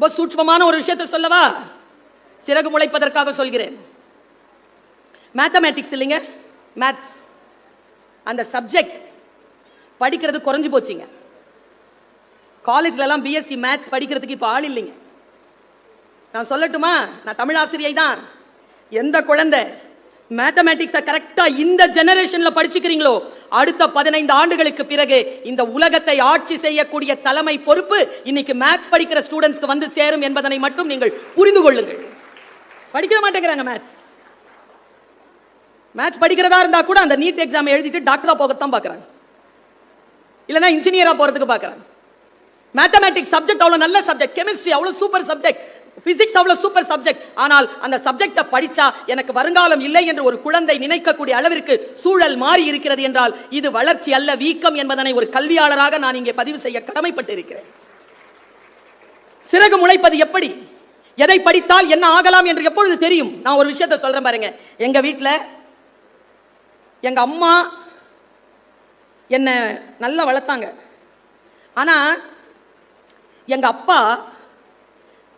ரொம்ப சூட்சமான ஒரு விஷயத்தை சொல்லவா? சிறகு முளைப்பதற்காக சொல்கிறேன். மேத்தமேட்டிக்ஸ் இல்லைங்க. மேத்ஸ் அந்த சப்ஜெக்ட் படிக்கிறது குறைஞ்சு போச்சுங்க. காலேஜ்லலாம் பிஎஸ்சி மேத்ஸ் படிக்கிறதுக்கு இப்போ ஆள் இல்லைங்க. நான் சொல்லட்டுமா? நான் தமிழ் ஆசிரியை தான். எந்த குழந்தை மேத்தமேட்டிக்ஸை கரெக்டா இந்த ஜெனரேஷன்ல படிச்சுக்கிறீங்களோ அடுத்த பதினைந்து ஆண்டுகளுக்கு பிறகு இந்த உலகத்தை ஆட்சி செய்யக்கூடிய தலைமை பொறுப்பு இன்னைக்கு மேத்ஸ் படிக்கிற ஸ்டூடெண்ட்ஸ்க்கு வந்து சேரும் என்பதனை மட்டும் நீங்கள் புரிந்து கொள்ளுங்கள். படிக்க மாட்டேங்கிறாங்க மேத்ஸ் மேத்ஸ் படிக்கிறதா இருந்தா கூட அந்த நீட் எக்ஸாம் எழுதிட்டு டாக்டரா போகத்தான் பார்க்குறாங்க. இல்லைன்னா இன்ஜினியரா போறதுக்கு பார்க்குறாங்க. மேத்தமேட்டிக்ஸ் சப்ஜெக்ட் அவ்வளோ நல்ல சப்ஜெக்ட் கெமிஸ்ட்ரி அவ்வளோ சூப்பர் சப்ஜெக்ட் பிசிக்ஸ் அவ்வளவு சூப்பர் சப்ஜெக்ட் ஆனால் அந்த சப்ஜெக்டை படிச்சா எனக்கு வருங்காலம் இல்லை என்று ஒரு குழந்தை நினைக்கக்கூடிய அளவிற்கு சூழல் மாறி இருக்கிறது என்றால் இது வளர்ச்சி அல்ல வீக்கம் என்பதனை ஒரு கல்வியாளராக நான் இங்கே பதிவு செய்ய கடமைப்பட்டு இருக்கிறேன் சிறகு முளைப்பது எப்படி? எதை படித்தால் என்ன ஆகலாம் என்று எப்பொழுது தெரியும்? நான் ஒரு விஷயத்தை சொல்றேன் பாருங்க. எங்க வீட்டில் எங்க அம்மா என்னை நல்லா வளர்த்தாங்க. ஆனா எங்க அப்பா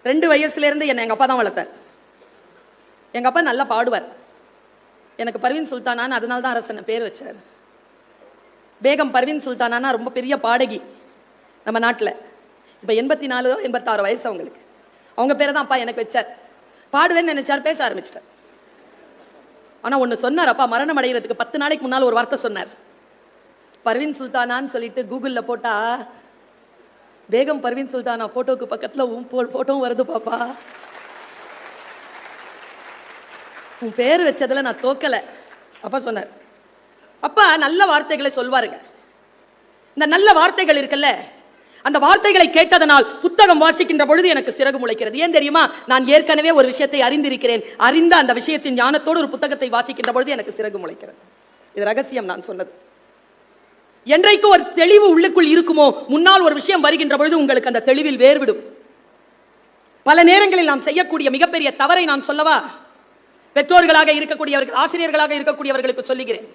ரெண்டு வயசுலேருந்து என்னை எங்கள் அப்பா தான் வளர்த்தார். எங்கள் அப்பா நல்லா பாடுவார். எனக்கு பர்வீன் சுல்தானான்னு அதனால தான் அரசன் பேர் வச்சார். பேகம் பர்வீன் சுல்தானானா ரொம்ப பெரிய பாடகி நம்ம நாட்டில். இப்போ எண்பத்தி நாலு எண்பத்தாறு வயசு அவங்களுக்கு. அவங்க பேரை தான் அப்பா எனக்கு வச்சார். பாடுவேன்னு நினைச்சார் பேச ஆரம்பிச்சிட்டார். ஆனால் ஒன்று சொன்னார் அப்பா மரணம் அடைகிறதுக்கு பத்து நாளைக்கு முன்னால் ஒரு வார்த்தை சொன்னார். பர்வீன் சுல்தானான்னு சொல்லிட்டு கூகுளில் போட்டால் பேகம் பர்வீன் சுல்தானா ஃபோட்டோவுக்கு பக்கத்தில் உன் ஃபோட்டோவும் வருது பாப்பா. உன் பேர் வச்சதில் நான் தோக்கலை. அப்பா சொன்னார் அப்பா நல்ல வார்த்தைகளை சொல்வாருங்க. இந்த நல்ல வார்த்தைகள் இருக்குல்ல அந்த வார்த்தைகளை கேட்டதனால் புத்தகம் வாசிக்கின்ற பொழுது எனக்கு சிறகு முளைக்கிறது. ஏன் தெரியுமா? நான் ஏற்கனவே ஒரு விஷயத்தை அறிந்திருக்கிறேன். அறிந்த அந்த விஷயத்தின் ஞானத்தோடு ஒரு புத்தகத்தை வாசிக்கின்ற பொழுது எனக்கு சிறகு முளைக்கிறது. இது ரகசியம் நான் சொன்னது. என்றைக்கு ஒரு தெளிவு உள்ளுக்குள் இருக்குமோ முன்னால் ஒரு விஷயம் வருகின்ற பொழுது உங்களுக்கு அந்த தெளிவில் வேறுவிடும் பல நேரங்களில் நாம் செய்யக்கூடிய மிகப்பெரிய தவறை நான் சொல்லவா? பெற்றோர்களாக இருக்கக்கூடியவர்கள் ஆசிரியர்களாக இருக்கக்கூடியவர்களுக்கு சொல்லுகிறேன்.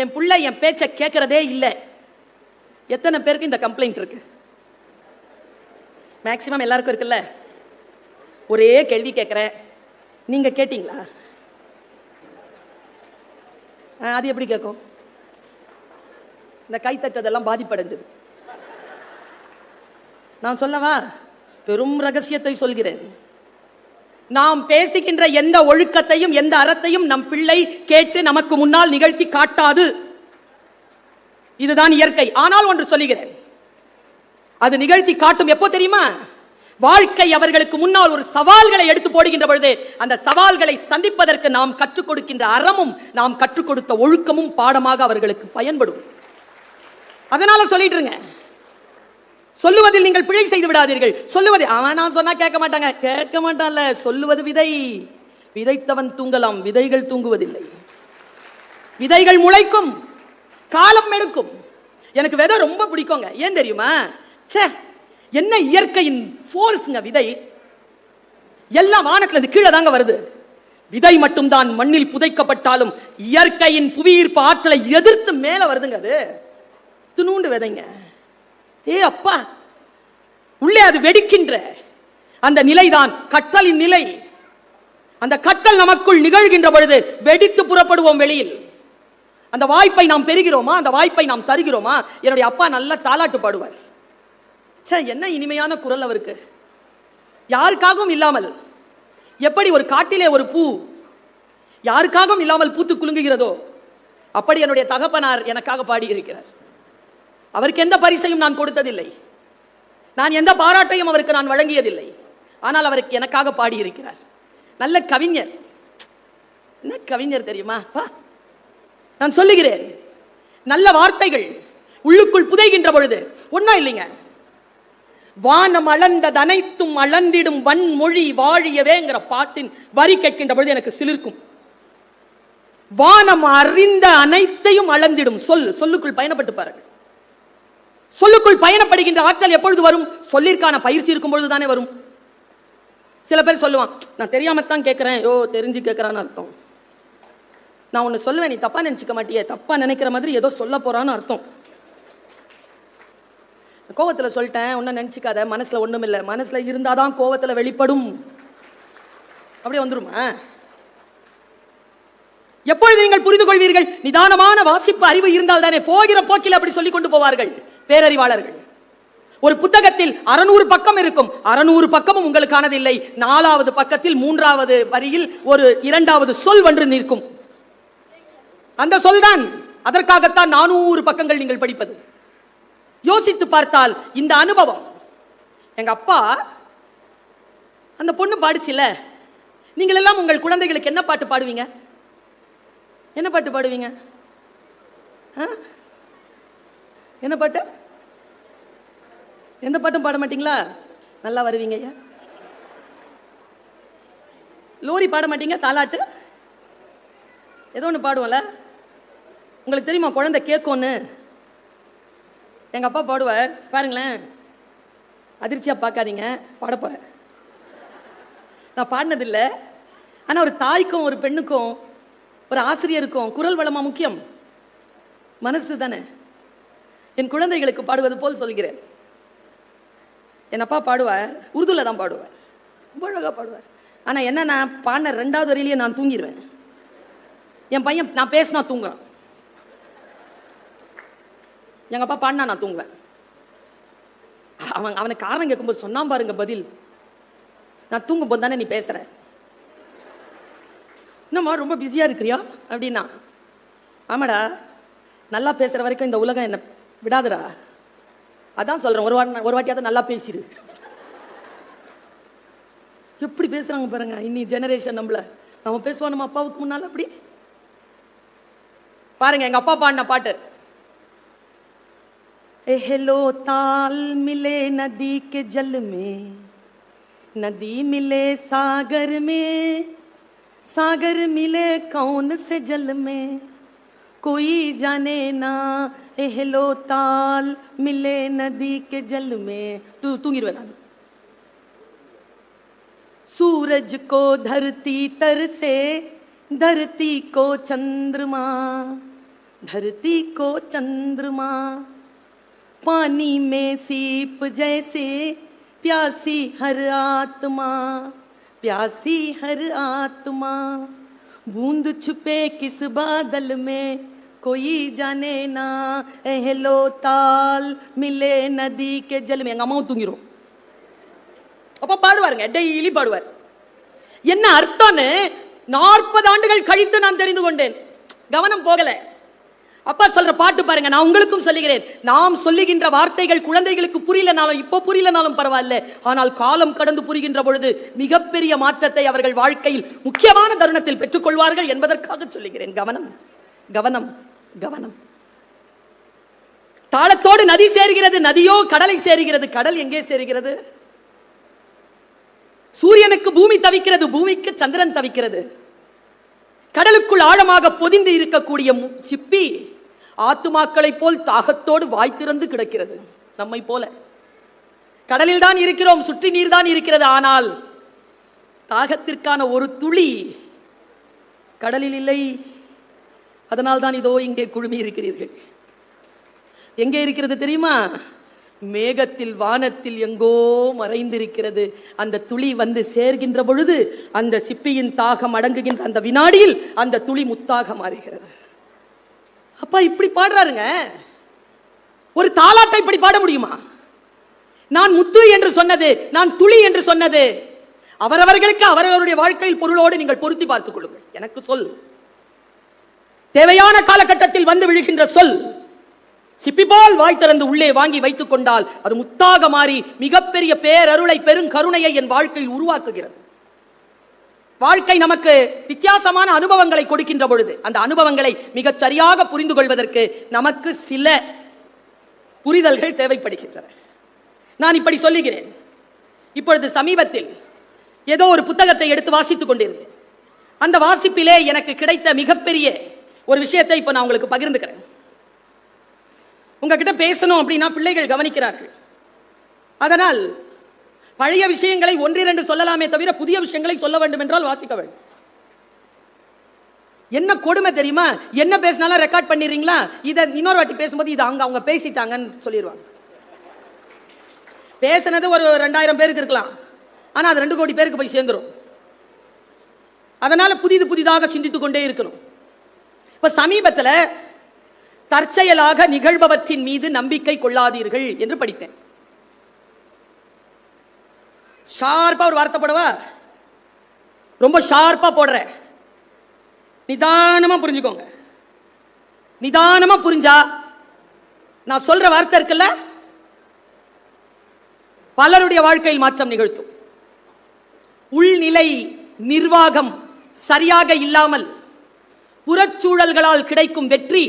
என் பிள்ளை என் பேச்சை கேட்கறதே இல்லை. எத்தனை பேருக்கு இந்த கம்ப்ளைண்ட் இருக்கு? மேக்சிமம் எல்லாருக்கும் இருக்குல்ல? ஒரே கேள்வி கேட்குறேன். நீங்க கேட்டீங்களா? அது எப்படி கேட்கும் இந்த கைத்தட்டதெல்லாம் பாதிப்படைஞ்சது. நான் சொல்லவா? பெரும் ரகசியத்தை சொல்கிறேன். நாம் பேசுகின்ற எந்த ஒழுக்கத்தையும் எந்த அறத்தையும் நம் பிள்ளை கேட்டு நமக்கு முன்னால் நிகழ்த்தி காட்டாது. இதுதான் இயற்கை. ஆனால் ஒன்று சொல்லுகிறேன். அது நிகழ்த்தி காட்டும். எப்போ தெரியுமா? வாழ்க்கை அவர்களுக்கு முன்னால் ஒரு சவால்களை எடுத்து போடுகின்ற பொழுது அந்த சவால்களை சந்திப்பதற்கு நாம் கற்றுக் கொடுக்கின்ற அறமும் நாம் கற்றுக் கொடுத்த ஒழுக்கமும் பாடமாக அவர்களுக்கு பயன்படும். அதனால சொல்லிட்டுருங்க. சொல்லுவதில் நீங்கள் பிழை செய்து விடாதீர்கள். சொல்லுவது அவன் நான் சொன்னா கேட்க மாட்டாங்க. கேட்க மாட்டான்ல சொல்லுவது விதை. விதைத்தவன் தூங்கலாம் விதைகள் தூங்குவதில்லை. விதைகள் முளைக்கும் காலம் எடுக்கும். எனக்கு விதை ரொம்ப பிடிக்குங்க. ஏன் தெரியுமா? ச்சே என்ன இயற்கையின் ஃபோர்ஸ்ங்க விதை? எல்லாம் வானத்துல இருந்து கீழே தாங்க வருது. விதை மட்டும்தான் மண்ணில் புதைக்கப்பட்டாலும் இயற்கையின் புவியீர்ப்பு ஆற்றலை எதிர்த்து மேல வருதுங்க அது. துணூண்டு விதைங்க. ஏ அப்பா உள்ளே அது வெடிக்கின்ற அந்த நிலைதான் கட்டலின் நிலை. அந்த கட்டல் நமக்குள் நிகழ்கின்ற பொழுது வெடித்து புறப்படுவோம் வெளியில். அந்த வாய்ப்பை நாம் பெறுகிறோமா? அந்த வாய்ப்பை நாம் தருகிறோமா? என்னுடைய அப்பா நல்லா தாலாட்டு பாடுவார். சே என்ன இனிமையான குரல் அவருக்கு. யாருக்காகவும் இல்லாமல் எப்படி ஒரு காட்டிலே ஒரு பூ யாருக்காகவும் இல்லாமல் பூத்து குலுங்குகிறதோ அப்படி என்னுடைய தகப்பனார் எனக்காக பாடியிருக்கிறார். அவருக்கு எந்த பரிசையும் நான் கொடுத்ததில்லை. நான் எந்த பாராட்டையும் அவருக்கு நான் வழங்கியதில்லை. ஆனால் அவருக்கு எனக்காக பாடியிருக்கிறார். நல்ல கவிஞர். என்ன கவிஞர் தெரியுமா? நான் சொல்லுகிறேன். நல்ல வார்த்தைகள் உள்ளுக்குள் புதைகின்ற பொழுது ஒன்றும் இல்லைங்க. வானம் அளந்தது அனைத்தும் அளந்திடும் வன்மொழி வாழியவேங்கிற பாட்டின் வரி கேட்கின்ற பொழுது எனக்கு சிலிர்க்கும். வானம் அறிந்த அனைத்தையும் அளந்திடும். சொல் சொல்லுக்குள் பயணப்பட்டு பாருங்கள். சொல்லுக்குள் பயணப்படுகின்ற ஆற்றல் எப்பொழுது வரும்? சொல்லிற்கான பயிற்சி இருக்கும் பொழுது தானே வரும். சில பேர் சொல்லுவான் நான் தெரியாம தான் கேட்கிறேன். யோ தெரிஞ்சு கேட்கறான்னு அர்த்தம். நான் ஒன்று சொல்லுவேன் நீ தப்பா நினைச்சுக்க மாட்டியே. தப்பா நினைக்கிற மாதிரி ஏதோ சொல்ல போறான்னு அர்த்தம். கோவத்தில் சொல்லிட்டேன் ஒன்றும் நினச்சிக்காத மனசில் ஒன்றும் இல்லை இருந்தால் தான் கோவத்தில் வெளிப்படும். அப்படியே வந்துருமா? எப்பொழுது நீங்கள் புரிந்து கொள்வீர்கள்? நிதானமான வாசிப்பு அறிவு இருந்தால் தானே போகிற போக்கில் அப்படி சொல்லிக் கொண்டு போவார்கள் பேரறிவாளர்கள். ஒரு புத்தகத்தில் அறநூறு பக்கம் இருக்கும். அறநூறு பக்கமும் உங்களுக்கானது இல்லை. நாலாவது பக்கத்தில் மூன்றாவது வரியில் ஒரு இரண்டாவது சொல் ஒன்று நிற்கும். அந்த சொல்தான் அதற்காகத்தான் நானூறு பக்கங்கள் நீங்கள் படிப்பது. யோசித்து பார்த்தால் இந்த அனுபவம். எங்க அப்பா அந்த பொண்ணு பாடுச்சுல? நீங்கள் எல்லாம் உங்கள் குழந்தைகளுக்கு என்ன பாட்டு பாடுவீங்க? என்ன பாட்டு பாடுவீங்க? ஆ? என்ன பாட்டு? எந்த பாட்டும் பாட மாட்டீங்களா? நல்லா வருவீங்க ஐயா. லோரி பாட மாட்டீங்க தாலாட்டு? ஏதோ ஒன்று பாடுவோம்ல. உங்களுக்கு தெரியுமா குழந்தை கேட்கும்னு எங்கள் அப்பா பாடுவார். பாருங்களேன். அதிர்ச்சியாக பார்க்காதீங்க. பாட நான் பாடினதில்லை. ஆனால் ஒரு தாய்க்கும் ஒரு பெண்ணுக்கும் ஒரு ஆசிரியருக்கும் குரல் வளமாக முக்கியம். மனசு தானே. என் குழந்தைகளுக்கு பாடுவது போல் சொல்கிறேன். என் அப்பா பாடுவார். உருதுல தான் பாடுவார். ரொம்ப அழகாக பாடுவார். ஆனால் என்ன நான் பாடின ரெண்டாவது வரையிலேயே நான் தூங்கிடுவேன் என் பையன் நான் பேசினா தூங்குறான். எங்கள் அப்பா பாடினா நான் தூங்குவேன். அவன் அவனுக்கு காரணம் கேட்கும்போது சொன்னான் பாருங்க பதில். நான் தூங்கும்போது தானே நீ பேசுற. என்னம்மா ரொம்ப பிஸியா இருக்கிறியா? அப்படின்னா ஆமாடா நல்லா பேசுற வரைக்கும் இந்த உலகம் என்ன விடாதுடா. அதான் சொல்றேன் ஒரு வாட்டி ஒரு வாட்டியாவது நல்லா பேசிடு எப்படி பேசுறாங்க பாருங்க இன்னி ஜெனரேஷன் நம்மள. நம்ம பேசுவோம் நம்ம அப்பாவுக்கு முன்னால அப்படி. பாருங்க எங்க அப்பா பாடின பாட்டு. ए हेलो ताल मिले नदी के जल में, नदी मिले सागर में, सागर मिले कौन से जल में? कोई जाने ना ए हेलो ताल मिले नदी के जल में। तू तूंगिरुवे நான் सूरज को धरती तर से, धरती को चंद्रमा, धरती को चंद्रमा। पानी में सीप जैसे प्यासी हर आत्मा प्यासी हर आत्मा बूंद छुपे किस बादल में कोई जाने ना एहलो ताल मिले नदी के जल में எங்க அம்மாவும் தூங்கிரும் அப்ப பாடுவாருங்க டெய்லி பாடுவார் என்ன அர்த்தம்னு நாற்பது ஆண்டுகள் கழித்து நான் தெரிந்து கொண்டேன் கவனம் போகல அப்பா சொல்ற பாட்டு பாருங்க நான் உங்களுக்கும் சொல்லுகிறேன். நாம் சொல்லுகின்ற வார்த்தைகள் குழந்தைகளுக்கு புரியலனாலும் இப்போ புரியலனாலும் பரவாயில்ல. ஆனால் காலம் கடந்து புரிகின்ற பொழுது மிகப்பெரிய மாற்றத்தை அவர்கள் வாழ்க்கையில் முக்கியமான தருணத்தில் பெற்றுக்கொள்வார்கள் என்பதற்காக சொல்லுகிறேன். கவனம் கவனம் கவனம். தாளத்தோடு நதி சேருகிறது நதியோ கடலை சேருகிறது. கடல் எங்கே சேர்கிறது? சூரியனுக்கு பூமி தவிக்கிறது பூமிக்கு சந்திரன் தவிக்கிறது. கடலுக்குள் ஆழமாக பொதிந்து இருக்கக்கூடிய மு- சிப்பி ஆத்துமாக்களைப் போல் தாகத்தோடு வாய் திறந்து கிடக்கிறது நம்மை போல. கடலில் தான் இருக்கிறோம் சுற்றி நீர் தான் இருக்கிறது. ஆனால் தாகத்திற்கான ஒரு துளி கடலில் இல்லை. அதனால் தான் இதோ இங்கே குழுமி இருக்கிறீர்கள். எங்கே இருக்கிறது தெரியுமா? மேகத்தில் வானத்தில் எங்கோ மறைந்திருக்கிறது. அந்த துளி வந்து சேர்கின்ற பொழுது அந்த சிப்பியின் தாகம் அடங்குகின்ற அந்த வினாடியில் அந்த துளி முத்தாக மாறுகிறது. அப்பா இப்படி பாடுறாருங்க. ஒரு தாலாட்டை இப்படி பாட முடியுமா? நான் முத்து என்று சொன்னது நான் துளி என்று சொன்னது. அவரவர்களுக்கு அவரவருடைய வாழ்க்கையில் பொருளோடு நீங்கள் பொருத்தி பார்த்துக் கொள்ளுங்கள். எனக்கு சொல். தேவையான காலகட்டத்தில் வந்து விழுகின்ற சொல். சிப்பிபால் வாய் திறந்து உள்ளே வாங்கி வைத்துக் கொண்டால் அது முத்தாக மாறி மிகப்பெரிய பேரருளை பெருங்கருணையை என் வாழ்க்கையில் உருவாக்குகிறது. வாழ்க்கை நமக்கு வித்தியாசமான அனுபவங்களை கொடுக்கின்ற பொழுது அந்த அனுபவங்களை மிகச் சரியாக புரிந்து கொள்வதற்கு நமக்கு சில புரிதல்கள் தேவைப்படுகின்றன. நான் இப்படி சொல்லுகிறேன். இப்பொழுது சமீபத்தில் ஏதோ ஒரு புத்தகத்தை எடுத்து வாசித்துக் கொண்டிருந்தேன். அந்த வாசிப்பிலே எனக்கு கிடைத்த மிகப்பெரிய ஒரு விஷயத்தை இப்போ நான் உங்களுக்கு பகிர்ந்துக்கிறேன். உங்ககிட்ட பேசணும் அப்படின்னா பிள்ளைகள் கவனிக்கிறார்கள். அதனால் பழைய விஷயங்களை ஒன்றிரண்டு சொல்லலாமே தவிர புதிய விஷயங்களை சொல்ல வேண்டும் என்றால் வாசிக்க வேண்டும். என்ன கொடுமை தெரியுமா? என்ன பேசினாலும் ரெக்கார்ட் பண்ணிடுறீங்களா? இதை இன்னொரு வாட்டி பேசும்போது இது அவங்க அவங்க பேசிட்டாங்கன்னு சொல்லிடுவாங்க. பேசுனது ஒரு ரெண்டாயிரம் பேருக்கு இருக்கலாம். ஆனா அது ரெண்டு கோடி பேருக்கு போய் சேர்ந்துரும். அதனால் புதிது புதிதாக சிந்தித்து கொண்டே இருக்கணும். இப்போ சமீபத்தில் தற்செயலாக நிகழ்பவற்றின் மீது நம்பிக்கை கொள்ளாதீர்கள் என்று படித்தேன். ஷார்ப்பா ஒரு வார்த்தை போடவா? ரொம்ப ஷார்ப்பா போடுற நிதானமா புரிஞ்சுக்கோங்க. நிதானமா புரிஞ்சா நான் சொல்ற வார்த்தை இருக்குல்ல? பலருடைய வாழ்க்கையில் மாற்றம் நிகழ்த்தும். உள்நிலை நிர்வாகம் சரியாக இல்லாமல் புறச்சூழல்களால் கிடைக்கும் வெற்றி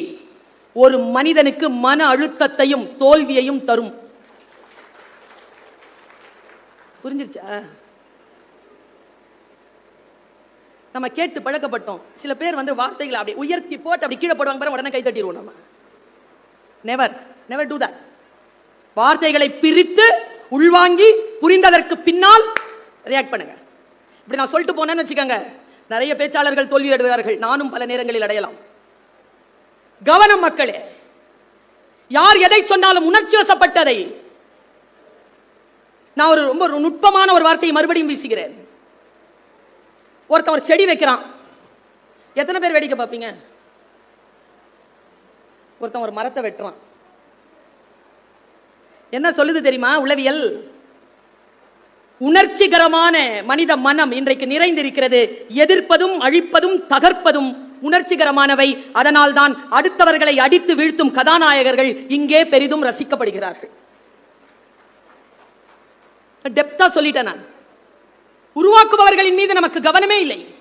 ஒரு மனிதனுக்கு மன அழுத்தத்தையும் தோல்வியையும் தரும். புரிஞ்சிருச்சா. நம்ம கேட்டு பழக்கப்பட்டோம். சில பேர் வந்து வார்த்தைகளை அப்படி உயர்த்தி போட்டு அப்படி கீழே போடுவாங்க பாரு, உடனே கை தட்டிடுவோம் நம்ம. நெவர் நெவர் டூ தட் வார்த்தைகளை பிரித்து உள்வாங்கி புரிந்ததற்கு பின்னால் ரியாக்ட் பண்ணுங்க. இப்படி நான் சொல்லிட்டு போனேன்னு வச்சுக்கோங்க. நிறைய பேச்சாளர்கள் தோல்வி அடைவார்கள். நானும் பல நேரங்களில் அடையலாம். கவனம் மக்களே யார் எதை சொன்னாலும் உணர்ச்சி வசப்பட்டதை நான் ஒரு ரொம்ப நுட்பமான ஒரு வார்த்தையை மறுபடியும் வீசுகிறேன். ஒருத்தன் ஒரு செடி வைக்கிறான். எத்தனை பேர் வேடிக்கை பார்ப்பீங்க? ஒருத்தன் ஒரு மரத்தை வெட்டுறான். என்ன சொல்லுது தெரியுமா? உளவியல். உணர்ச்சிகரமான மனித மனம் இன்றைக்கு நிறைந்திருக்கிறது. எதிர்ப்பதும் அழிப்பதும் தகர்ப்பதும் உணர்ச்சிகரமானவை. அதனால்தான் அடுத்தவர்களை அடித்து வீழ்த்தும் கதாநாயகர்கள் இங்கே பெரிதும் ரசிக்கப்படுகிறார்கள். டெப்தா சொல்லிட்டேன் நான். உருவாக்குபவர்களின் மீது நமக்கு கவனமே இல்லை.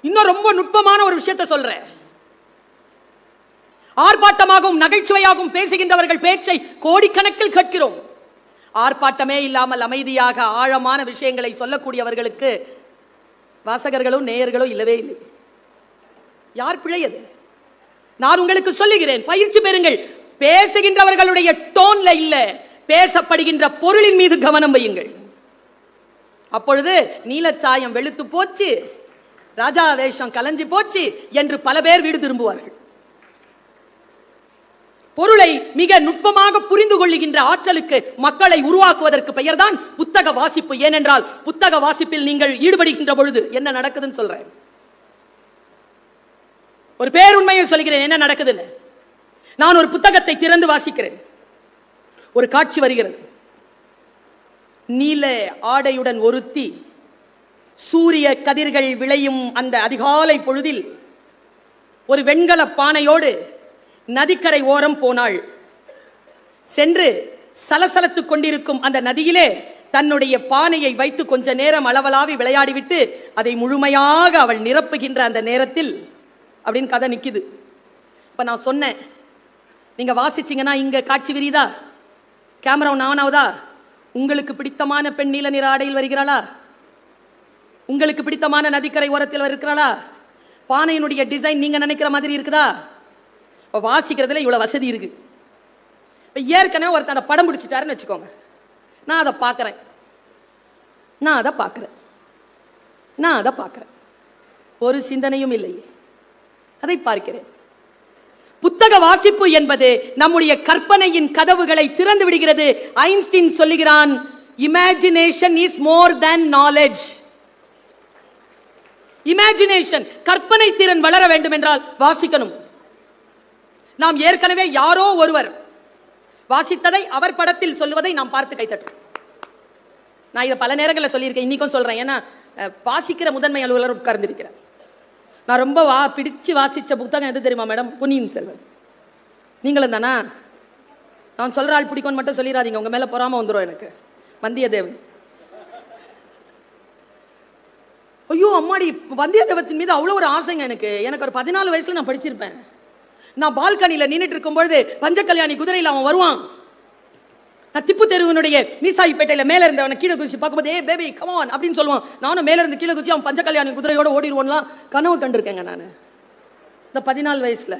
இன்னும் ரொம்ப நுட்பமான ஒரு விஷயத்தை சொல்றேன். ஆர்ப்பாட்டமாகவும் நகைச்சுவையாகவும் பேசுகின்றவர்கள் பேச்சை கோடிக்கணக்கில் கேட்கிறோம். ஆர்ப்பாட்டமே இல்லாமல் அமைதியாக ஆழமான விஷயங்களை சொல்லக்கூடியவர்களுக்கு வாசகர்களும் நேயர்களும் இல்லவே இல்லை. யார் பிழையது நான் உங்களுக்கு சொல்லுகிறேன் பயிற்சி பெறுங்கள். பேசுகின்றவர்களுடைய டோன்ல இல்லை. பேசப்படுகின்ற பொருளின் மீது கவனம் வையுங்கள். அப்பொழுது நீலச்சாயம் வெளுத்து போச்சு ராஜா வேஷம் கலைஞ்சு போச்சு என்று பல பேர் வீடு திரும்புவார்கள். பொருளை மிக நுட்பமாக புரிந்து கொள்ளுகின்ற ஆற்றலுக்கு மக்களை உருவாக்குவதற்கு பெயர்தான் புத்தக வாசிப்பு. ஏனென்றால் புத்தக வாசிப்பில் நீங்கள் ஈடுபடுகின்ற பொழுது என்ன நடக்குதுன்னு சொல்றேன். ஒரு பேருண்மையை சொல்கிறேன் என்ன நடக்குதுன்னு. நான் ஒரு புத்தகத்தை திறந்து வாசிக்கிறேன். ஒரு காட்சி வருகிறது. நீல ஆடையுடன் ஒருத்தி சூரிய கதிர்கள் விளையும் அந்த அதிகாலை பொழுதில் ஒரு வெண்கல பானையோடு நதிக்கரை ஓரம் போனாள். சென்று சலசலத்துக் கொண்டிருக்கும் அந்த நதியிலே தன்னுடைய பானையை வைத்து கொஞ்ச நேரம் அளவலாவி விளையாடிவிட்டு அதை முழுமையாக அவள் நிரப்புகின்ற அந்த நேரத்தில் அப்படின்னு கதை நிக்குது. இப்ப நான் சொன்னேன் நீங்க வாசிச்சீங்கன்னா இங்க காட்சி விரிதா கேமரா நானாவதா உங்களுக்கு பிடித்தமான பெண் நீல நிற ஆடையில் வருகிறாளா? உங்களுக்கு பிடித்தமான நதிக்கரை ஓரத்தில் இருக்கிறாளா பானையினுடைய டிசைன் நீங்க நினைக்கிற மாதிரி இருக்குதா? இப்போ வாசிக்கிறதுல இவ்வளோ வசதி இருக்கு. இப்போ ஏற்கனவே ஒருத்தனை படம் பிடிச்சிட்டாருன்னு வச்சுக்கோங்க. நான் அதை பார்க்குறேன். நான் அதை பார்க்குறேன். நான் அதை பார்க்குறேன். ஒரு சிந்தனையும் இல்லை அதை பார்க்கிறேன். புத்தக வாசிப்பு என்பது நம்முடைய கற்பனையின் கதவுகளை திறந்து விடுகிறது. ஐன்ஸ்டீன் சொல்லுகிறான் imagination is more than knowledge imagination கற்பனை திறன் வளர வேண்டும் என்றால் வாசிக்கணும். நாம் ஏற்கனவே யாரோ ஒருவர் வாசித்ததை அவர் படத்தில் சொல்லுவதை நாம் பார்த்து கைத்தட்டோம் நான் இதை பல நேரங்களில் சொல்லியிருக்கேன் இன்னைக்கும் சொல்றேன். ஏன்னா வாசிக்கிற முதன்மை அலுவலர் உட்கார்ந்திருக்கிறேன் நான் ரொம்ப வா பிடிச்சு வாசித்த புத்தகம் எது தெரியுமா மேடம் பொன்னியின் செல்வன். நீங்களும் தானா நான் சொல்கிற ஆள் பிடிக்கும்னு மட்டும் சொல்லிடாதீங்க உங்கள் மேலே பொறாமல் வந்துடும் எனக்கு. வந்தியத்தேவன். ஐயோ அம்மாடி வந்தியத்தேவத்தின் மீது அவ்வளோ ஒரு ஆசைங்க எனக்கு. எனக்கு ஒரு பதினாலு வயசில் நான் படிச்சிருப்பேன். நான் பால்கனியில் நின்றுட்டு இருக்கும்பொழுது பஞ்ச கல்யாணி குதிரையில் அவன் வருவான். நான் திப்பு தெருவினுடைய மீசாயிப்பேட்டையில மேலே இருந்தவனை கீழே குதிச்சு பார்க்கும்போது ஏ பேபி கமான் அப்படின்னு சொல்லுவான். நானும் மேலே இருந்து கீழே குதிச்சு அவன் பஞ்ச கல்யாணி குதிரையோட ஓடிடுவோம்லாம் கனவு கண்டிருக்கேங்க நான். இந்த பதினாலு வயசில்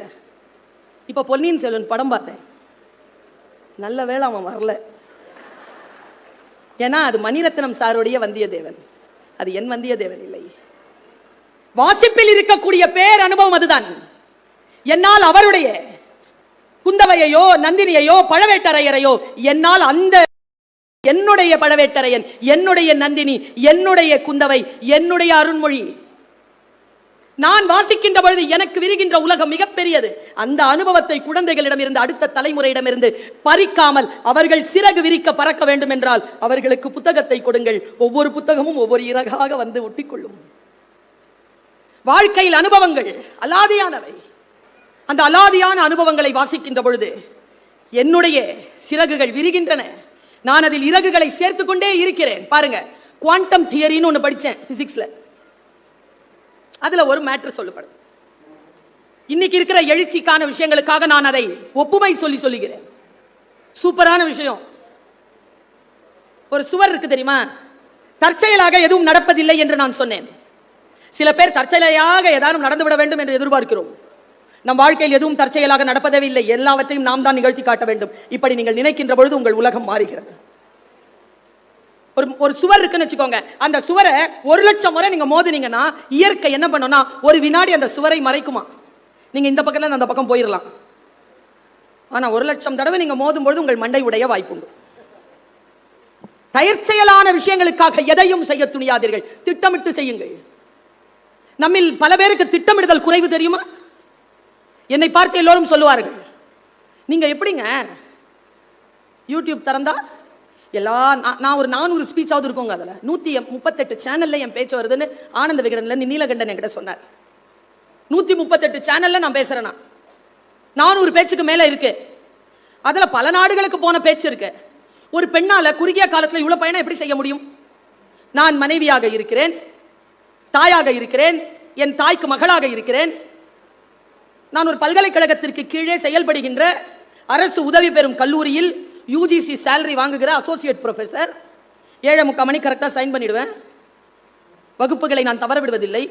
இப்போ பொன்னியின் செல்வன் படம் பார்த்தேன். நல்ல வேலை அவன் வரல. ஏன்னா அது மணிரத்னம் சாருடைய வந்தியத்தேவன். அது என் வந்தியத்தேவன் இல்லை. வாசிப்பில் இருக்கக்கூடிய பேர் அனுபவம் அதுதான். என்னால் அவருடைய குந்தவையையோ நந்தினியையோ பழவேட்டரையரையோ என்னால் அந்த என்னுடைய பழவேட்டரையன் என்னுடைய நந்தினி என்னுடைய குந்தவை என்னுடைய அருண்மொழி. நான் வாசிக்கின்ற பொழுது எனக்கு விரிகின்ற உலகம் மிகப்பெரியது. அந்த அனுபவத்தை குழந்தைகளிடமிருந்து அடுத்த தலைமுறையிடமிருந்து பறிக்காமல் அவர்கள் சிறகு விரிக்க பறக்க வேண்டும் என்றால் அவர்களுக்கு புத்தகத்தை கொடுங்கள். ஒவ்வொரு புத்தகமும் ஒவ்வொரு இறகாக வந்து ஒட்டிக்கொள்ளும். வாழ்க்கையில் அனுபவங்கள் அலாதியானவை. அந்த அலாதியான அனுபவங்களை வாசிக்கின்ற பொழுது என்னுடைய சிறகுகள் விரிகின்றன. நான் அதில் இறகுகளை சேர்த்துக்கொண்டே இருக்கிறேன். பாருங்க குவாண்டம் தியரின்னு ஒன்று படித்தேன் பிசிக்ஸில் அதில் ஒரு மேட்ரு சொல்லப்படும். இன்னைக்கு இருக்கிற எழுச்சிக்கான விஷயங்களுக்காக நான் அதை ஒப்புமை சொல்லி சொல்லுகிறேன். சூப்பரான விஷயம். ஒரு சுவர் இருக்கு தெரியுமா? தற்செயலாக எதுவும் நடப்பதில்லை என்று நான் சொன்னேன். சில பேர் தற்செயலாக ஏதாவது நடந்துவிட வேண்டும் என்று எதிர்பார்க்கிறோம். நம் வாழ்க்கையில் எதுவும் தற்செயலாக நடப்பதே இல்லை எல்லாவற்றையும் நாம் தான் நிகழ்த்தி காட்ட வேண்டும். இப்படி நீங்கள் நினைக்கின்ற பொழுது உங்கள் உலகம் மாறுகிறது. ஒரு ஒரு சுவர் இருக்குன்னு வச்சுக்கோங்க. அந்த சுவரை ஒரு லட்சம் முறை நீங்க மோதுனீங்கன்னா இயற்கை என்ன பண்ணும்னா ஒரு வினாடி அந்த சுவரை மறைக்குமா? நீங்க இந்த பக்கத்துல அந்த பக்கம் போயிடலாம் ஆனா ஒரு லட்சம் தடவை நீங்க மோதும் பொழுது உங்கள் மண்டை உடைய வாய்ப்புண்டு தற்செயலான விஷயங்களுக்காக எதையும் செய்ய துணியாதீர்கள். திட்டமிட்டு செய்யுங்கள். நம்மில் பல பேருக்கு திட்டமிடுதல் குறைவு தெரியுமா? என்னை பார்த்து எல்லோரும் சொல்லுவார்கள். நீங்கள் எப்படிங்க? யூடியூப் திறந்தா எல்லா நான் நான் ஒரு நானூறு ஸ்பீச்சாவது இருக்கோங்க அதில். நூற்றி முப்பத்தெட்டு சேனலில் என் பேச்சு வருதுன்னு ஆனந்த விகடனில் நீலகண்டன் என்கிட்ட சொன்னார். நூற்றி முப்பத்தெட்டு சேனலில் நான் பேசுகிறேன்னா நானூறு பேச்சுக்கு மேலே இருக்கு. அதில் பல நாடுகளுக்கு போன பேச்சு இருக்கு. ஒரு பெண்ணால் குறுகிய காலத்தில் இவ்வளோ பயணம் எப்படி செய்ய முடியும்? நான் மனைவியாக இருக்கிறேன் தாயாக இருக்கிறேன் என் தாய்க்கு மகளாக இருக்கிறேன் நான் ஒரு பல்கலைக்கழகத்திற்கு கீழே செயல்படுகின்ற அரசு உதவி பெறும் கல்லூரியில் யூஜிசி சேலரி வாங்குகிற அசோசியேட் ப்ரொஃபசர் ஏழை முக்கால் மணி கரெக்டாக சைன் பண்ணிடுவேன். வகுப்புகளை நான் தவற விடுவதில்லை.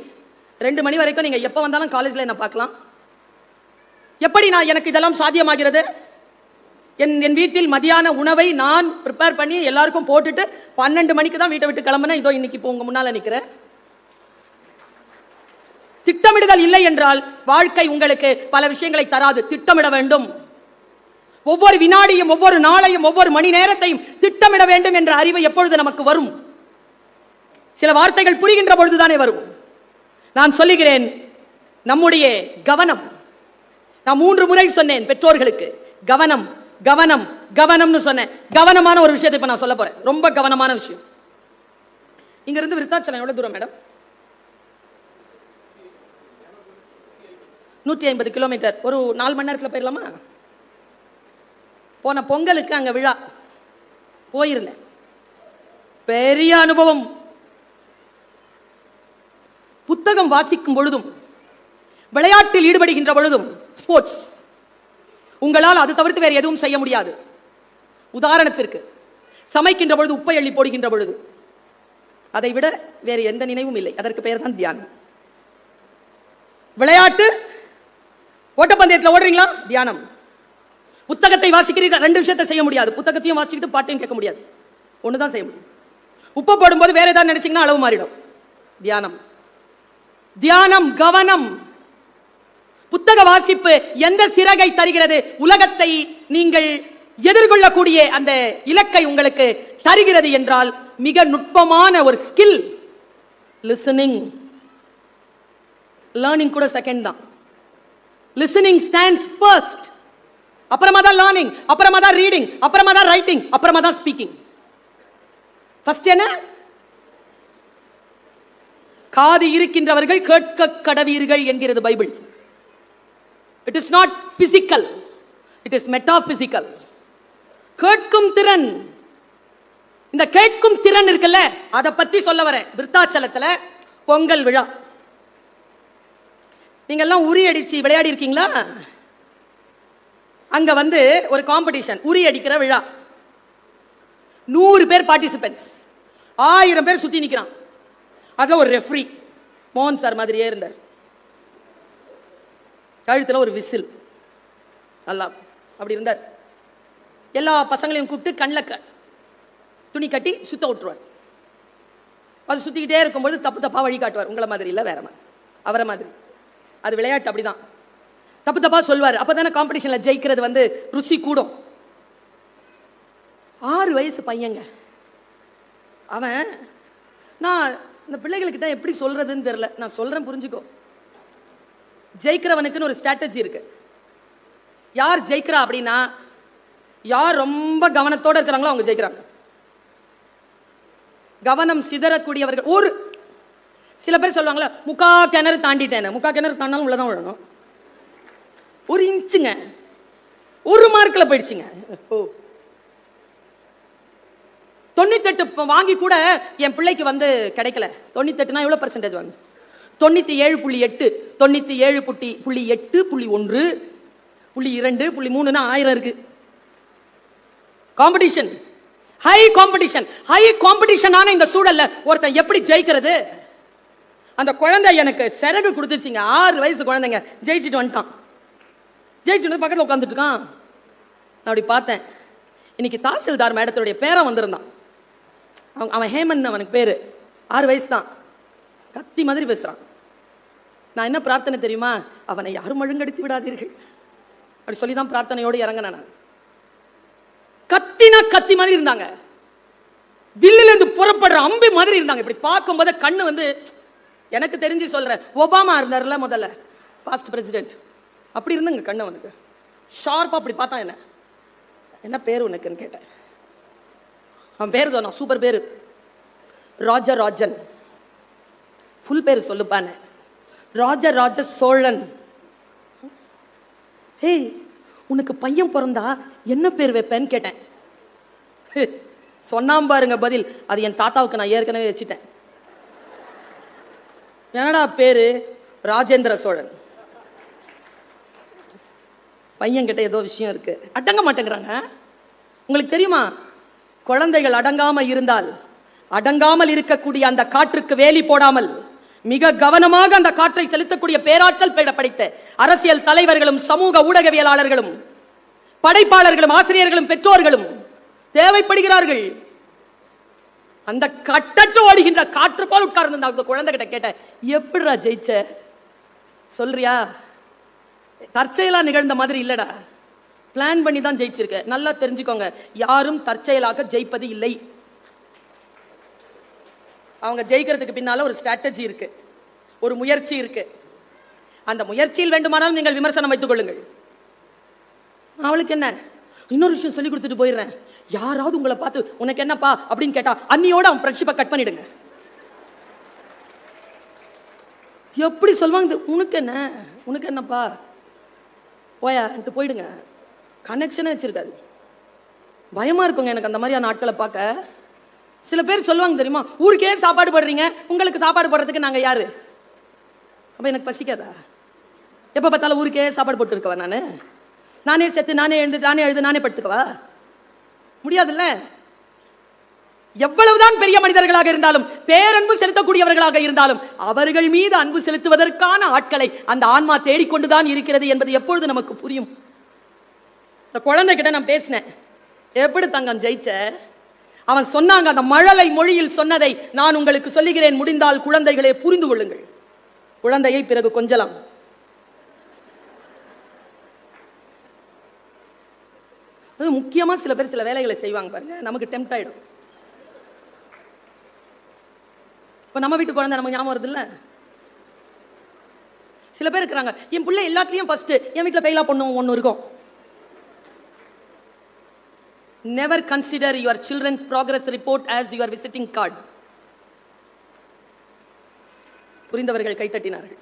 ரெண்டு மணி வரைக்கும் நீங்கள் எப்போ வந்தாலும் காலேஜில் என்ன பார்க்கலாம். எப்படி நான் எனக்கு இதெல்லாம் சாத்தியமாகிறது? என் என் வீட்டில் மதியான உணவை நான் ப்ரிப்பேர் பண்ணி எல்லாருக்கும் போட்டுட்டு பன்னெண்டு மணிக்கு தான் வீட்டை விட்டு கிளம்புனேன். இதோ இன்னைக்கு இப்போ உங்கள் முன்னால் நிற்கிறேன் திட்டமிடுதல் இல்லை என்றால் வாழ்க்கை உங்களுக்கு பல விஷயங்களை தராது. திட்டமிட வேண்டும். ஒவ்வொரு வினாடியும் ஒவ்வொரு நாளையும் ஒவ்வொரு மணி நேரத்தையும் திட்டமிட வேண்டும் என்ற அறிவு எப்பொழுது நமக்கு வரும்? சில வார்த்தைகள் புரிகின்ற பொழுதுதானே வரும். நான் சொல்லுகிறேன் நம்முடைய கவனம். நான் மூன்று முறை சொன்னேன் பெற்றோர்களுக்கு. கவனம் கவனம் கவனம்னு சொன்னேன். கவனமான ஒரு விஷயத்தை இப்ப நான் சொல்ல போறேன். ரொம்ப கவனமான விஷயம். இங்கிருந்து விருத்தாச்சலம் எவ்வளவு தூரம் மேடம்? நூற்றி ஐம்பது கிலோமீட்டர். ஒரு நாலு மணி நேரத்தில் போயிடலாமா? போன பொங்கலுக்கு அங்கே விழா. போயிருந்தேன். பெரிய அனுபவம். புத்தகம் வாசிக்கும் பொழுதும் விளையாட்டில் ஈடுபடுகின்ற பொழுதும் ஸ்போர்ட்ஸ் உங்களால் அது தவிர்த்து வேறு எதுவும் செய்ய முடியாது. உதாரணத்திற்கு சமைக்கின்ற பொழுது உப்பை அள்ளி போடுகின்ற பொழுது. அதை விட வேறு எந்த நினைவும் இல்லை. அதற்கு பெயர் தான் தியானம். விளையாட்டு ஓட்டப்பந்தயத்தில் ஓடுறீங்களா? தியானம். புத்தகத்தை வாசிக்கிறீர்கள்? ரெண்டு விஷயத்தை செய்ய முடியாது. புத்தகத்தையும் வாசிக்கிட்டு பாட்டையும் கேட்க முடியாது. ஒன்று தான் செய்ய முடியும். உப்பு போடும்போது வேற ஏதாவது நினைச்சீங்கன்னா அளவு மாறிடும். தியானம். தியானம் கவனம். புத்தக வாசிப்பு எந்த சிறகை தருகிறது? உலகத்தை நீங்கள் எதிர்கொள்ளக்கூடிய அந்த இலக்கை உங்களுக்கு தருகிறது என்றால் மிக நுட்பமான ஒரு ஸ்கில் லிசனிங் லேர்னிங் கூட செகண்ட் தான். லிசனிங் ஸ்டாண்ட்ஸ் ஃபர்ஸ்ட் அப்புறமா தான் லேர்னிங் அப்புறமா தான் ரீடிங் அப்புறமா தான் ரைட்டிங் அப்புறமா தான் ஸ்பீக்கிங் ஃபர்ஸ்ட் என்ன? காது இருக்கின்றவர்கள் கேட்க கடவீர்கள் என்கிறது Bible. It is not physical it is metaphysical கேட்கும் திறன். இந்த கேட்கும் திறன் இருக்குல்ல அதை பத்தி சொல்ல வரேன். விருத்தாச்சலத்தில் பொங்கல் விழா. நீங்கெல்லாம் உரி அடித்து விளையாடி இருக்கீங்களா? அங்கே வந்து ஒரு காம்படிஷன் உரி அடிக்கிற விழா. நூறு பேர் பார்ட்டிசிபென்ட்ஸ் ஆயிரம் பேர் சுற்றி நிற்கிறான் அதில் ஒரு ரெஃப்ரி மோகன் சார் மாதிரியே இருந்தார். கழுத்தில் ஒரு விசில் நல்லா அப்படி இருந்தார். எல்லா பசங்களையும் கூப்பிட்டு கண்ணில் க துணி கட்டி சுத்த விட்டுருவார். அது சுற்றிக்கிட்டே இருக்கும்பொழுது தப்பு தப்பாக வழி காட்டுவார். உங்களை மாதிரி இல்லை வேற மாதிரி. அவரை மாதிரி. அது விளையாட்டு அப்படிதான். தப்பு தப்பா சொல்வார். அப்பதானே காம்படிஷன்ல ஜெயிக்கிறது வந்து ருசி கூடும். ஆறு வயசு பையங்க. அவன் நான் இந்த பிள்ளைகள்கிட்ட எப்படி சொல்றதுன்னு தெரியல. நான் சொல்றேன் புரிஞ்சுக்கோ. ஜெயிக்கிறவனுக்குன்னு ஒரு ஸ்ட்ராட்டஜி இருக்கு. யார் ஜெயிக்கிறா அப்படின்னா யார் ரொம்ப கவனத்தோட இருக்கிறாங்களோ அவங்க ஜெயிக்கிறாங்க. கவனம் சிதறக்கூடியவர்கள் ஒரு சில பேர் சொல்லுவாங்களே முக்கா கிணறு தாண்டிட்டேன் முக்கா கிணறு தாண்டாலும் உள்ளதான் விழணும். ஒரு இன்ச்சுங்க. ஒரு மார்க்கில் போயிடுச்சுங்க. ஓ. தொண்ணூத்தெட்டு வாங்கி கூட என் பிள்ளைக்கு வந்து கிடைக்கல. தொண்ணூத்தெட்டுனா எவ்வளோ பர்சன்டேஜ் வந்து தொண்ணூற்றி ஏழு புள்ளி எட்டு. தொண்ணூற்றி ஏழு புட்டி புள்ளி எட்டு புள்ளி ஒன்று புள்ளி இரண்டு புள்ளி மூணுனா ஆயிரம் இருக்கு. காம்படிஷன் ஹை காம்படிஷன் ஹை காம்படிஷனான இந்த சூழல்ல ஒருத்தன் எப்படி ஜெயிக்கிறது? அந்த குழந்தை எனக்கு சிறகு கொடுத்துச்சிங்க. ஆறு வயசு குழந்தைங்க. ஜெயிச்சுட்டு வந்துட்டான். ஜெயிச்சுட்டு வந்து பக்கத்தில் உட்காந்துட்டுருக்கான் நான் அப்படி பார்த்தேன். இன்னைக்கு தாசில்தார் மேடத்துடைய பேரை வந்திருந்தான். அவன் அவன் ஹேமந்த் அவனுக்கு பேர். ஆறு வயசு தான். கத்தி மாதிரி பேசுகிறான் நான் என்ன பிரார்த்தனை தெரியுமா? அவனை யாரும் ஒழுங்கெடுத்து விடாதீர்கள். அப்படி சொல்லி தான் பிரார்த்தனையோடு இறங்கினேன் நான். கத்தினா கத்தி மாதிரி இருந்தாங்க. வில்லுலேருந்து புறப்படுற அம்பி மாதிரி இருந்தாங்க. இப்படி பார்க்கும்போது கண்ணு வந்து எனக்கு தெரிஞ்சு சொல்கிறேன் ஒபாமா இருந்தார்ல முதல்ல பாஸ்ட் பிரசிடென்ட் அப்படி இருந்துங்க கண்ணவனுக்கு ஷார்ப்பாக அப்படி பார்த்தான் என்ன. என்ன பேர் உனக்குன்னு கேட்டேன். அவன் பேர் சொன்னான் சூப்பர் பேர். ராஜ ராஜன் ஃபுல் பேர் சொல்லுப்பானே ராஜ ராஜ சோழன். ஹேய் உனக்கு பையன் பிறந்தா என்ன பேர் வைப்பேன்னு கேட்டேன். சொன்னாம் பாருங்க பதில். அது என் தாத்தாவுக்கு நான் ஏற்கனவே வச்சுட்டேன். என்னடா பேரு? ராஜேந்திர சோழன். பையன்கிட்ட ஏதோ விஷயம் இருக்கு. அடங்க மாட்டேங்கிறாங்க. உங்களுக்கு தெரியுமா? குழந்தைகள் அடங்காம இருந்தால் அடங்காமல் இருக்கக்கூடிய அந்த காற்றுக்கு வேலி போடாமல் மிக கவனமாக அந்த காற்றை செலுத்தக்கூடிய பேராற்றல் பெற அரசியல் தலைவர்களும் சமூக ஊடகவியலாளர்களும் படைப்பாளர்களும் ஆசிரியர்களும் பெற்றோர்களும் தேவைப்படுகிறார்கள். அந்த கட்டற்று ஓடுகின்ற காற்று போல் உட்கார்ந்து அந்த குழந்தைகிட்ட கேட்டேன் எப்படிடா ஜெயிச்ச? சொல்றியா? தற்செயலாக நிகழ்ந்த மாதிரி இல்லைடா. பிளான் பண்ணி தான் ஜெயிச்சிருக்க. நல்லா தெரிஞ்சுக்கோங்க. யாரும் தற்செயலாக ஜெயிப்பது இல்லை. அவங்க ஜெயிக்கிறதுக்கு பின்னால ஒரு ஸ்ட்ராட்டஜி இருக்கு. ஒரு முயற்சி இருக்கு. அந்த முயற்சியில் வேண்டுமானாலும் நீங்கள் விமர்சனம் வைத்துக் கொள்ளுங்கள். அவளுக்கு என்ன? இன்னொரு விஷயம் சொல்லி கொடுத்துட்டு போயிடுறேன். யாராவது உங்களை பார்த்து உனக்கு என்னப்பா? அப்படின்னு கேட்டா அன்னியோட அவன் ஃப்ரெண்ட்ஷிப்பை கட் பண்ணிடுங்க. எப்படி சொல்லுவாங்க உனக்கு என்ன? உனக்கு என்னப்பா? போயான்ட்டு போயிடுங்க. கனெக்ஷனே வச்சிருக்காது பயமா இருக்குங்க எனக்கு அந்த மாதிரியான ஆட்களை பார்க்க. சில பேர் சொல்லுவாங்க தெரியுமா ஊருக்கே சாப்பாடு போடுறீங்க உங்களுக்கு சாப்பாடு போடுறதுக்கு நாங்கள் யார்? அப்போ எனக்கு பசிக்காதா? எப்போ பார்த்தாலும் ஊருக்கே சாப்பாடு போட்டுருக்கவா நான்? நானே செத்து நானே எழுந்து நானே எழுது நானே படுத்துக்கவா? முடியாதுல்ல? எவ்வளவுதான் பெரிய மனிதர்களாக இருந்தாலும் பேரன்பு செலுத்தக்கூடியவர்களாக இருந்தாலும் அவர்கள் மீது அன்பு செலுத்துவதற்கான ஆட்களை அந்த ஆன்மா தேடிக்கொண்டுதான் இருக்கிறது என்பது எப்பொழுது நமக்கு புரியும்? இந்த குழந்தைகிட்ட நான் பேசினேன். எப்படி தங்கம் ஜெயிச்ச? அவன் சொன்னாங்க அந்த மழலை மொழியில் சொன்னதை நான் உங்களுக்கு சொல்லுகிறேன். முடிந்தால் குழந்தைகளே புரிந்து கொள்ளுங்கள். குழந்தையை பிறகு கொஞ்சலாம். அது முக்கியமா சில பேர் சில வேலைகளை செய்வாங்க பாருங்க. நமக்கு டெம்ட் ஆயிடும். இப்போ நம்ம வீட்டு குழந்தை நமக்கு ஞாபகம் வருது இல்ல சில பேர் இருக்கிறாங்க என் பிள்ளை எல்லாத்துலயும் ஃபஸ்ட்டு என் வீட்டில் ஃபெயிலா பண்ணும் ஒன்று இருக்கும். Never consider your children's progress report as your visiting card புரிந்தவர்கள் கைத்தட்டினார்கள்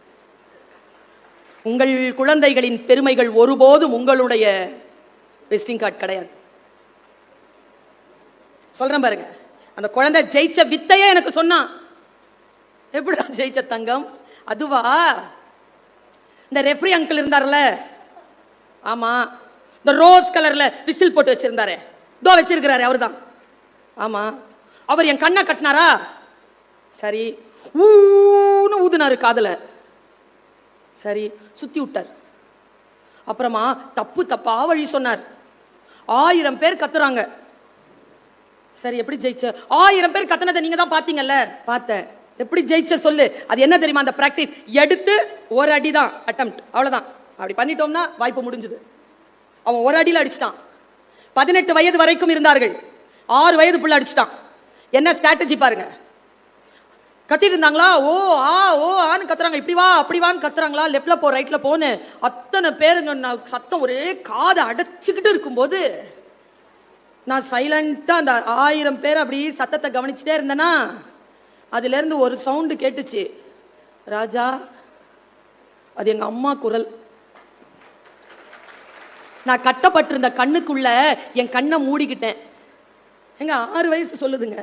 உங்கள் குழந்தைகளின் பெருமைகள் ஒருபோதும் உங்களுடைய விசிட்டிங் கார்டு கிடையாது. சொல்றேன் பாருங்க. அந்த குழந்தை ஜெயிச்ச வித்தையே எனக்கு சொன்னான் எப்படிடா ஜெயிச்ச தங்கம்? அதுவா? இந்த ரெஃப்ரி அங்கிள் இருந்தார்ல? ஆமா. இந்த ரோஸ் கலர்ல விசில் போட்டு வச்சிருந்தாரு. இதோ வச்சிருக்கிறாரு அவர்தான். ஆமா. அவர் என் கண்ணை கட்டினாரா? சரி. ஊன்னு ஊதுனாரு காதுல. சரி. சுத்தி விட்டார். அப்புறமா தப்பு தப்பா வழி சொன்னார். ஆயிரம் பேர் கத்துறாங்க. சரி எப்படி ஜெயிச்ச? ஆயிரம் பேர் கத்துனதை நீங்க தான் பாத்தீங்கல்ல? பார்த்தேன். எப்படி ஜெயிச்ச சொல்லு. அது என்ன தெரியுமா அந்த பிராக்டிஸ் எடுத்து ஒரு அடி தான் அட்டம் அவ்வளவுதான். அப்படி பண்ணிட்டோம்னா வாய்ப்பு முடிஞ்சது. அவன் ஒரு அடியில் அடிச்சிட்டான். பதினெட்டு வயது வரைக்கும் இருந்தார்கள். ஆறு வயது புள்ள அடிச்சிட்டான். என்ன ஸ்ட்ராட்டஜி பாருங்க. கத்திட்டு இருந்தாங்களா? ஓ ஆ ஓ ஆன்னு கத்துறாங்க. இப்படி வா அப்படி வான்னு கத்துறாங்களா? லெஃப்ட்ல போ ரைட்ல போன்னு அத்தனை பேருங்க நான் சத்தம் ஒரே காதை அடைச்சிக்கிட்டு இருக்கும்போது நான் சைலண்டா அந்த ஆயிரம் பேர் அப்படி சத்தத்தை கவனிச்சுட்டே இருந்தேனா அதுல இருந்து ஒரு சவுண்டு கேட்டுச்சு. ராஜா அது எங்க அம்மா குரல். நான் கட்டப்பட்டிருந்த கண்ணுக்குள்ள என் கண்ணை மூடிக்கிட்டேன். எங்க ஆறு வயசு சொல்லுதுங்க.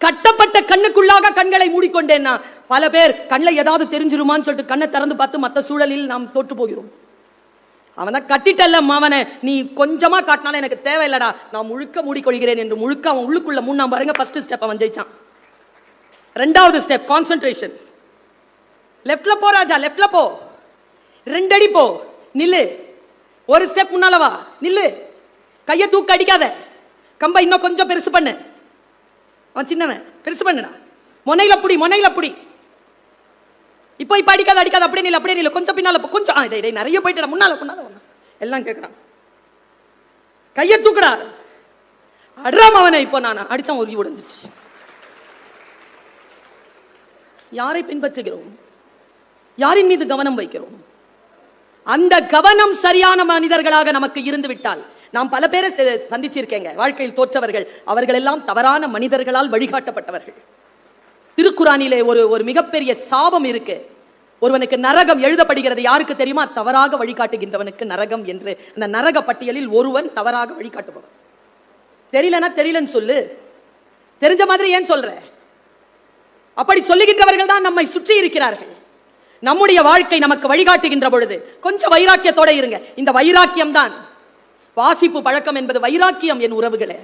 கட்டப்பட்ட கண்ணுக்குள்ளாக கண்களை மூடிக்கொண்டேன்னா பல பேர் கண்ணில் ஏதாவது தெரிஞ்சிருமான்னு சொல்லிட்டு கண்ணை திறந்து பார்த்து மற்ற சூழலில் நாம் தோற்று போகிறோம். அவனை கட்டிட்டல்ல மாவனை. நீ கொஞ்சமா காட்டினாலும் எனக்கு தேவையில்லடா. நான் முழுக்க மூடிக்கொள்கிறேன் என்று முழுக்க அவன் உள்ளுக்குள்ள மூணாம் பாருங்க ஃபர்ஸ்ட் ஸ்டெப் அவன் ஜெயிச்சான். ரெண்டாவது ஸ்டெப் கான்சென்ட்ரேஷன் லெஃப்ட்ல போ ராஜா லெஃப்ட்ல போ. ரெண்டடி போ. நில்லு. ஒரு ஸ்டெப் முன்னாலவா நில்லு. கையை தூக்க அடிக்காத. கம்பை இன்னும் கொஞ்சம் பெருசு பண்ணு. அவன் சின்னவன். பெருசு பண்ணுடா. முனையில் புடி முனையில் புடி. இப்போ இப்போ அடிக்காத அடிக்காத அப்படியே நில்ல அப்படியே நில்ல. கொஞ்சம் பின்னால் கொஞ்சம். ஆ, டேய், நிறைய போயிட்டடா. முன்னால் முன்னால எல்லாம் கேட்குறான் கையை தூக்குடா. அடுறாம அவனை இப்போ நான். அடிச்சான் உருவி உடைஞ்சிருச்சு. யாரை பின்பற்றுகிறோம்? யாரின் மீது கவனம் வைக்கிறோம்? அந்த கவனம் சரியான மனிதர்களாக நமக்கு இருந்து விட்டால் நாம் பல பேரை சந்திச்சிருக்கேங்க. வாழ்க்கையில் தோற்றவர்கள் அவர்கள் எல்லாம் தவறான மனிதர்களால் வழிகாட்டப்பட்டவர்கள். திருக்குறானிலே ஒரு ஒரு மிகப்பெரிய சாபம் இருக்கு. ஒருவனுக்கு நரகம் எழுதப்படுகிறது யாருக்கு தெரியுமா? தவறாக வழிகாட்டுகின்றவனுக்கு நரகம் என்று. அந்த நரக பட்டியலில் ஒருவன் தவறாக வழிகாட்டுபவன். தெரியலனா தெரியலன்னு சொல்லு. தெரிஞ்ச மாதிரி ஏன் சொல்ற? அப்படி சொல்லுகின்றவர்கள் தான் நம்மை சுற்றி இருக்கிறார்கள். நம்முடைய வாழ்க்கை நமக்கு வழிகாட்டுகின்ற பொழுது கொஞ்சம் வைராக்கியத்தோட இருங்க. இந்த வைராக்கியம் தான் வாசிப்பு பழக்கம் என்பது வைராக்கியம் என் உறவுகளே.